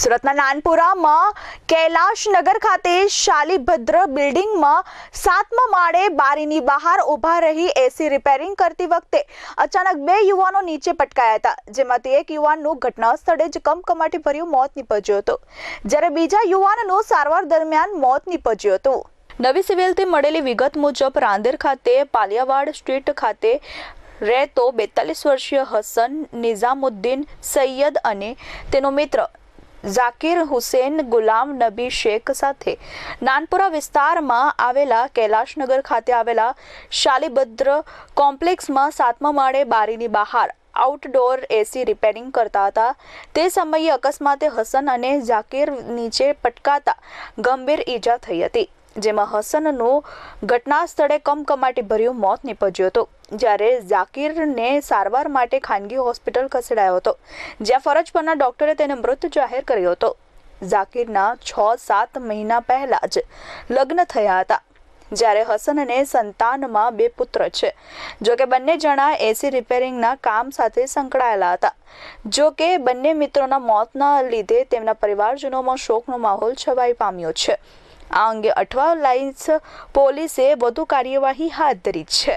સુરતના નાનપુરામાં કૈલાશનગર ખાતે શાલીભદ્ર બિલ્ડિંગમાં સાતમા માળે બારીની બહાર ઊભા રહી એસી રિપેરિંગ કરતી વખતે અચાનક બે યુવાનો નીચે પટકાયા હતા, જેમાંથી એક યુવાનનું ઘટના સ્થળે જ કમકમાટી ભર્યું મોત નીપજ્યું હતું. જ્યારે બીજા યુવાનનું સારવાર દરમિયાન મોત નીપજ્યું હતું. નવી સિવિલથી મળેલી વિગત મુજબ રાંદેર ખાતે પાલિયાવાડ સ્ટ્રીટ ખાતે રહેતો બેતાલીસ વર્ષીય હસન નિઝામુદ્દીન સૈયદ અને તેનો મિત્ર ઝાકિર હુસેન ગુલામ નબી શેખ સાથે નાનપુરા વિસ્તારમાં આવેલા કૈલાશનગર ખાતે આવેલા શાલીભદ્ર કોમ્પ્લેક્સમાં સાતમા માળે બારીની બહાર આઉટડોર એસી રિપેરિંગ કરતા હતા. તે સમયે અકસ્માતે હસન અને ઝાકિર નીચે પટકાતા ગંભીર ઈજા થઈ હતી, જેમાં હસનનું ઘટના સ્થળે કમકમાટી ભર્યું મોત નીપજ્યું હતું. જ્યારે ઝાકિરને સારવાર માટે ખાનગી હોસ્પિટલ ખસેડાયો હતો, જ્યાં ફરજ પરના ડોક્ટરે તેને મૃત જાહેર કર્યો હતો. ઝાકિરના છ સાત મહિના પહેલા જ લગ્ન થયા હતા, જ્યારે હસનને સંતાનમાં બે પુત્ર છે. જો કે બંને જણા એસી રિપેરિંગના કામ સાથે સંકળાયેલા હતા. જો કે બંને મિત્રોના મોતના લીધે તેમના પરિવારજનોમાં શોકનો માહોલ છવાઈ પામ્યો છે. આ અંગે અઠવા લાઇન્સ પોલીસે વધુ કાર્યવાહી હાથ ધરી છે.